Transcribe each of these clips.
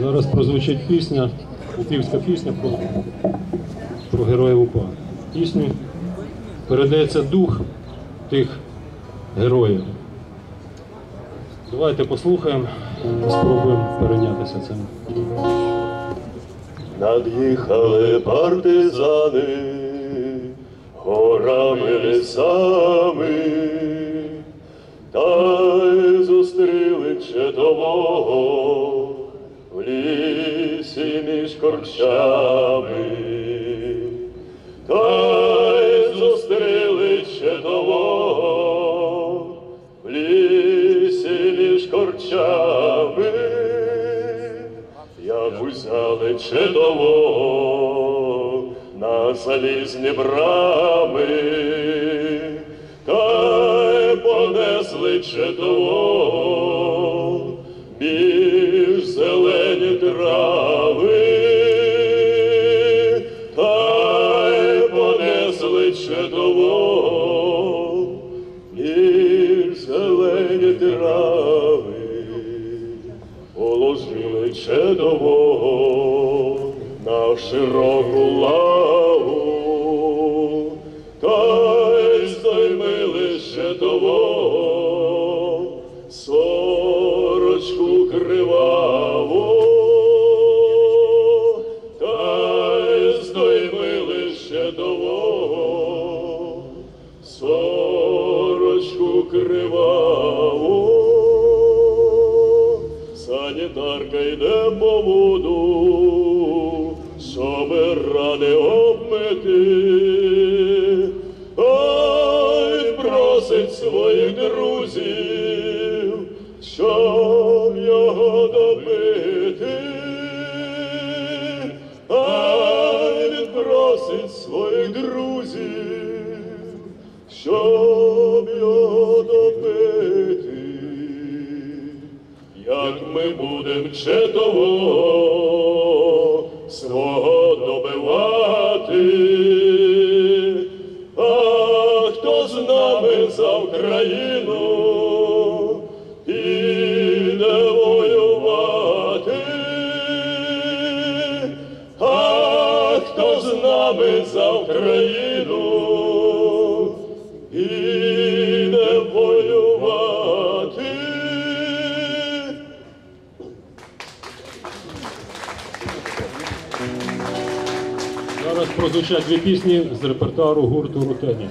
Зараз прозвучить пісня, упівська пісня про, про героїв УПА. Пісню передається дух тих героїв. Давайте послухаємо, спробуємо перейнятися цим. Над'їхали партизани горами лісами, та й зустріли в лісі між корчами, та й зустріли чедового в лісі між корчами. Як узяли чедово на залізні брами, та й понесли чедово між зелені трави, понесли чедово між зелені трави положили чедового на широку лаву, криваву. Санітарка йде по воду, щоб будем чедово свого добивати, а хто з нами за Україну іде воювати, а хто з нами за Україну Зараз прозвучать дві пісні з репертуару гурту Рутені.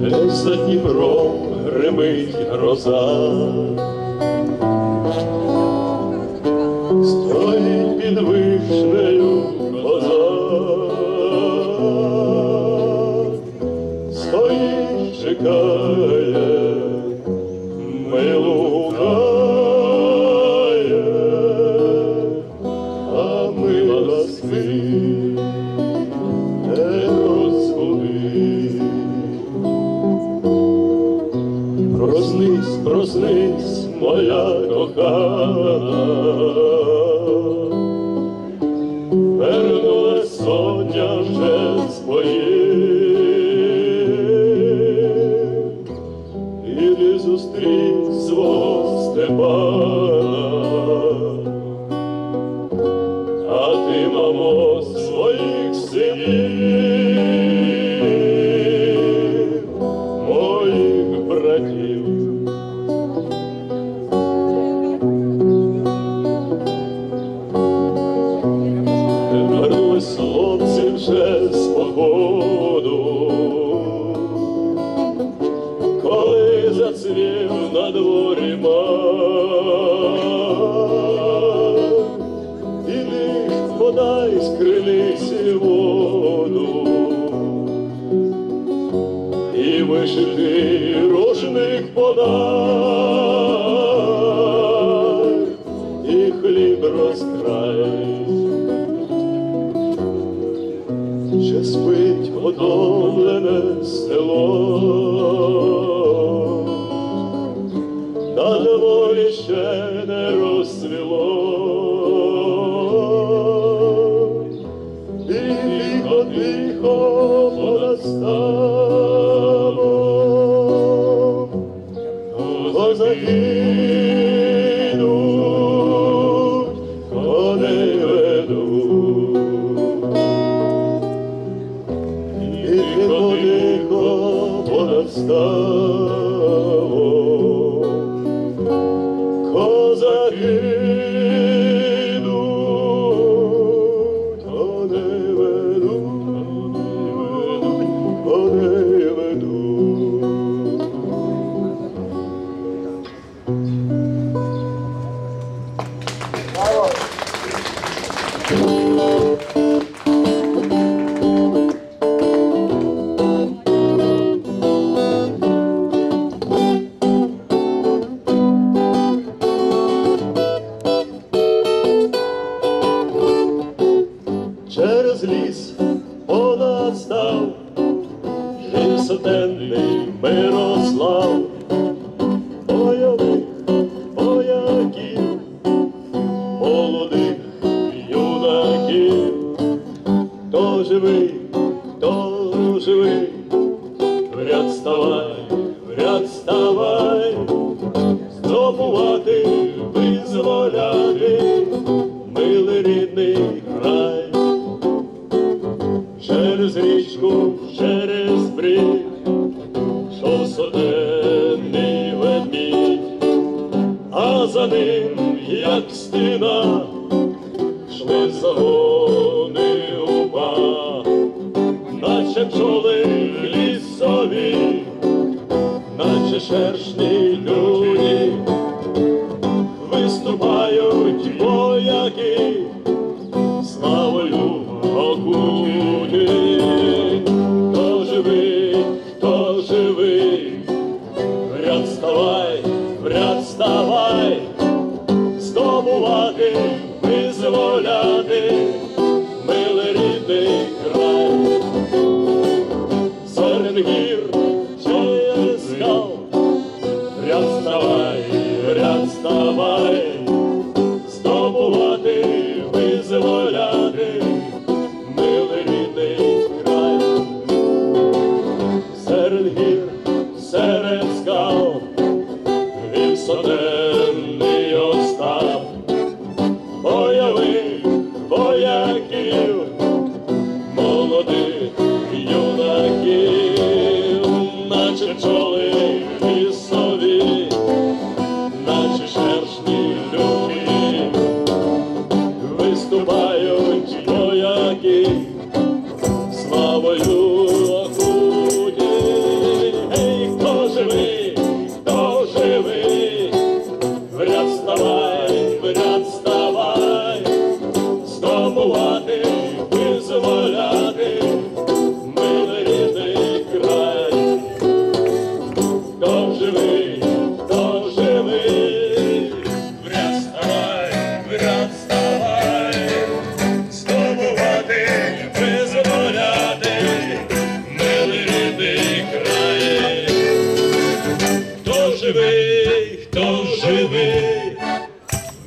Десь за Дніпром гримить гроза, соня вже з рушник подай, і хліб розкрай. Ще спить готовлене село, на дворі ще не розцвіло, і тихо, тихо понад став yeah. щоденний Мирослав. за ним, як стіна, шли загони уба, наче пчоли лісові, наче шершні люди, виступають вояки.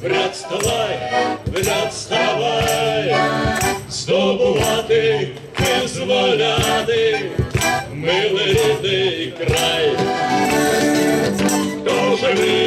Брат, вставай, брат, вставай, здобувати, визволяти, милий рідний край, хто живий.